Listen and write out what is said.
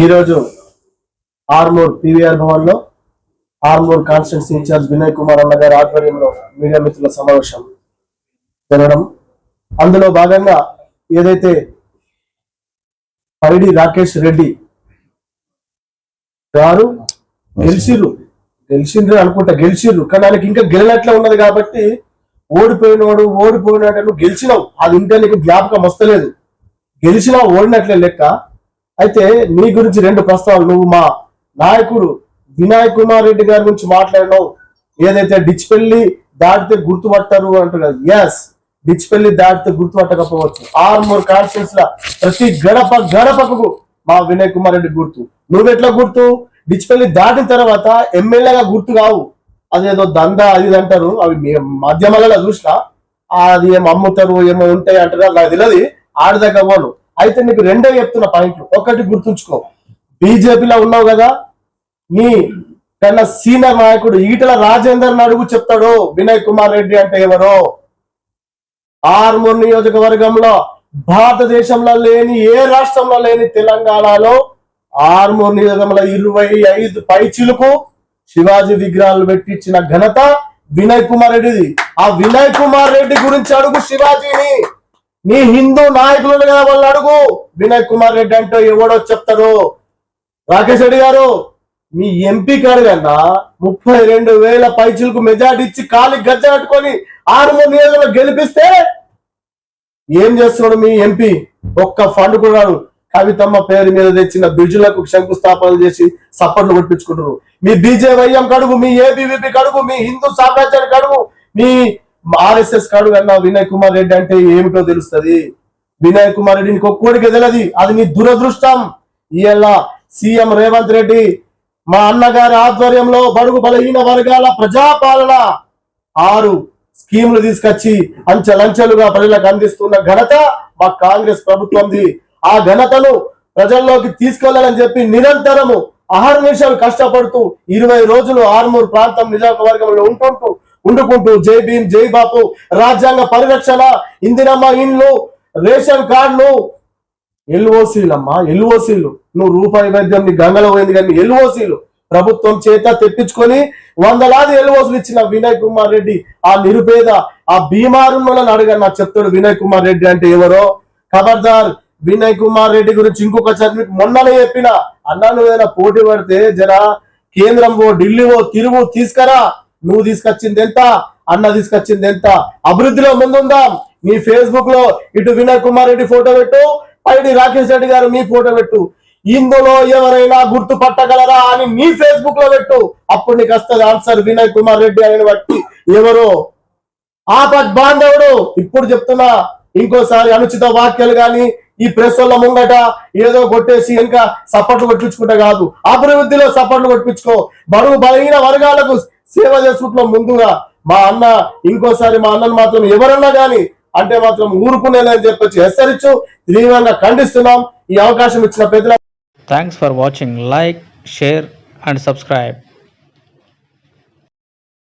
ఈరోజు ఆర్మూర్ పివిఆర్ భవన్లో Armoor constituency incharge Vinay Kumar అన్న గారి ఆధ్వర్యంలో మీడియా మిత్రుల సమావేశం జరగడం. అందులో భాగంగా ఏదైతే పైడి రాకేష్ రెడ్డి గారు గెలిచిర్రు. గెలిచిండ్రు అనుకుంటా గెలిచిర్రు. కానీ ఆయనకి ఇంకా గెలినట్లే ఉన్నది కాబట్టి ఓడిపోయినోడు ఓడిపోయినాడు నువ్వు గెలిచినావు అది ఇంకా నీకు జ్ఞాపకం వస్తలేదు. గెలిచినా ఓడినట్లే లెక్క. అయితే నీ గురించి రెండు ప్రస్తావాలు నువ్వు మా నాయకుడు వినాయక్ కుమార్ రెడ్డి గారి గురించి మాట్లాడినావు. ఏదైతే డిచ్పెల్లి దాటితే గుర్తుపట్టారు అంటున్నారు ఎస్ డిచ్పెల్లి దాటితే గుర్తుపట్టకపోవచ్చు. ఆర్మూర్ కాన్స్టిట్యూన్స్ లా ప్రతి గడప గడపకు మా వినయ్ కుమార్ రెడ్డి గుర్తు. నువ్వెట్లా గుర్తు? డిచ్పెల్లి దాటిన తర్వాత ఎమ్మెల్యేగా గుర్తు కావు. అదేదో దంద అది అంటారు. అవి మాధ్యమాలలో చూసినా అది ఏం అమ్ముతారు ఏమో ఉంటాయి అంటారు నాకు తెలియదు. ఆడదాకా పోను. అయితే నీకు రెండో చెప్తున్న పాయింట్లు. ఒకటి గుర్తుంచుకో. బీజేపీలో ఉన్నావు కదా నీ కన్నా సీనియర్ నాయకుడు ఈటల రాజేందర్ అడుగు చెప్తాడు వినయ్ కుమార్ రెడ్డి అంటే ఎవరో. ఆర్మూర్ నియోజకవర్గంలో భారతదేశంలో లేని ఏ రాష్ట్రంలో లేని తెలంగాణలో ఆర్మూర్ నియోజకంలో ఇరవై ఐదు పైచిలకు శివాజీ విగ్రహాలు పెట్టించిన ఘనత వినయ్ కుమార్ రెడ్డిది. ఆ వినయ్ కుమార్ రెడ్డి గురించి అడుగు శివాజీని. నీ హిందూ నాయకులను కదా వాళ్ళు అడుగు. వినయ్ కుమార్ రెడ్డి అంటే ఎవడో చెప్తాడు. రాకేష్ రెడ్డి గారు మీ ఎంపీ కాడు కన్నా ముప్పై రెండు వేల పైచులకు మెజార్టీ ఇచ్చి కాలి గజ్జ కట్టుకొని ఆరు మూడు నియోజకవర్గంలో గెలిపిస్తే ఏం చేస్తున్నాడు మీ ఎంపీ? ఒక్క ఫండ్ కూడా కవితమ్మ పేరు మీద తెచ్చిన బ్రిడ్జులకు శంకుస్థాపన చేసి సప్పట్లు కొట్టించుకుంటారు మీ బీజేవైఎం కడుగు మీ ఏబీవీపీ కడుగు మీ హిందూ సామ్రాజ్యాన్ని కడుగు మీ ఆర్ఎస్ఎస్ కాడు అన్న వినయ్ కుమార్ రెడ్డి అంటే ఏమిటో తెలుస్తుంది? వినయ్ కుమార్ రెడ్డి నీకు ఒక్కోడికి తెలియదు. అది నీ దురదృష్టం. ఇవాళ సీఎం రేవంత్ రెడ్డి మా అన్నగారి ఆధ్వర్యంలో బడుగు బలహీన వర్గాల ప్రజాపాలన ఆరు స్కీములు తీసుకొచ్చి అంచెలంచెలుగా ప్రజలకు అందిస్తున్న ఘనత మా కాంగ్రెస్ ప్రభుత్వంది. ఆ ఘనతను ప్రజల్లోకి తీసుకెళ్ళాలని చెప్పి నిరంతరము అహర్నిశలు కష్టపడుతూ ఇరవై రోజులు ఆర్మూర్ ప్రాంతం నియోజకవర్గంలో ఉంటుంటూ ఉండుకుంటూ జై భీమ్ జై బాపు రాజ్యాంగ పరిరక్షణ ఇందిరమ్మ ఇండ్లు రేషన్ కార్డులు. ఎల్ఓసీలు అమ్మా ఎల్ఓసీలు. నువ్వు రూపాయి వైద్యం నీ గంగలో పోయింది కానీ ఎల్ఓసీలు. ప్రభుత్వం చేత తెప్పించుకొని వందలాది ఎల్ఓసీలు ఇచ్చిన వినయ్ కుమార్ రెడ్డి ఆ నిరుపేద ఆ బీమారులను అడగ నాకు చెప్తాడు వినయ్ కుమార్ రెడ్డి అంటే ఎవరో? ఖబర్దార్ వినయ్ కుమార్ రెడ్డి గురించి ఇంకొక చదివి మొన్ననే చెప్పిన. అన్నా నువ్వు ఏదైనా పోటీ పడితే జరా కేంద్రం ఓ ఢిల్లీ ఓ తిరుగు తీసుకురా. నువ్వు తీసుకొచ్చింది ఎంత? అన్న తీసుకొచ్చింది ఎంత? అభివృద్ధిలో ముందుందాం. నీ ఫేస్బుక్లో ఇటు వినయ్ కుమార్ రెడ్డి ఫోటో పెట్టు పైడి రాకేష్ రెడ్డి గారు మీ ఫోటో పెట్టు. ఇందులో ఎవరైనా గుర్తుపట్టగలరా అని నీ ఫేస్బుక్లో పెట్టు. అప్పుడు నీకు వస్తుంది ఆన్సర్ వినయ్ కుమార్ రెడ్డి అని బట్టి. ఎవరో? ఆపద్ బాంధవుడు. ఇప్పుడు చెప్తున్నా ఇంకోసారి అనుచిత వాక్యాలు గాని ఈ ప్రెస్ వల్ల ముంగట ఏదో కొట్టేసి ఇంకా సపోర్ట్లు కొట్టించుకుంటా కాదు. అభివృద్ధిలో సపోర్ట్లు కొట్టించుకో. బరువు బలహీన వర్గాలకు సేవ చేసుకుంటున్నాం ముందుగా. మా అన్న ఇంకోసారి మా అన్నను మాత్రం ఎవరన్నా గాని అంటే మాత్రం ఊరుకునేదని చెప్పొచ్చు. హెచ్చరించు తీవ్రంగా ఖండిస్తున్నాం. ఈ అవకాశం ఇచ్చిన ప్రతి thanks for watching like share and subscribe